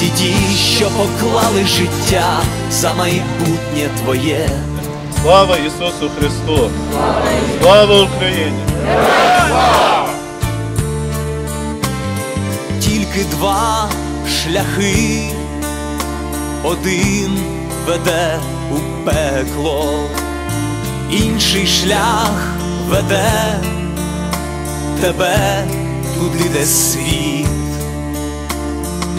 всі ті, що поклали життя за майбутнє твоє. Слава Ісусу Христу! Слава Україні! Тільки два шляхи, один веде у пекло, інший шлях веде тебе туди, де світ,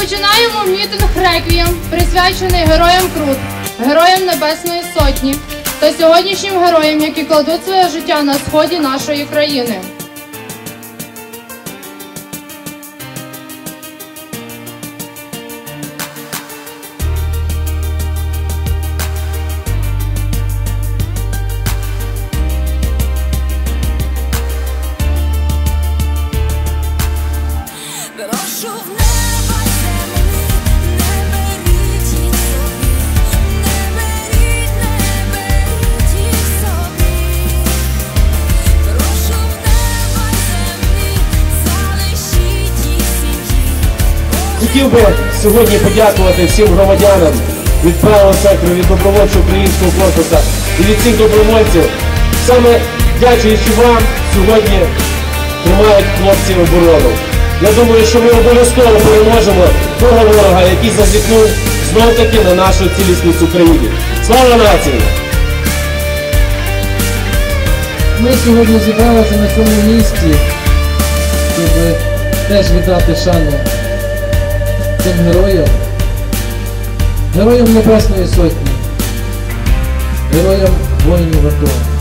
Розпочинаємо мітинг Реквієм, присвячений героям Крут, героям Небесної Сотні та сьогоднішнім героям, які кладуть своє життя на сході нашої країни. Хотів би сьогодні подякувати всім громадянам від правого сектору, від добровольчого українського корпусу і від всіх добровольців. Саме дякуючи вам сьогодні тримають хлопці оборону. Я думаю, що ми обов'язково переможемо того ворога, який зазіхнув знов таки на нашу цілісність України. Слава нації! Ми сьогодні зібралися на цьому місці, щоб теж віддати шану цим героям, героям Небесної Сотні, героям воїнів АТО.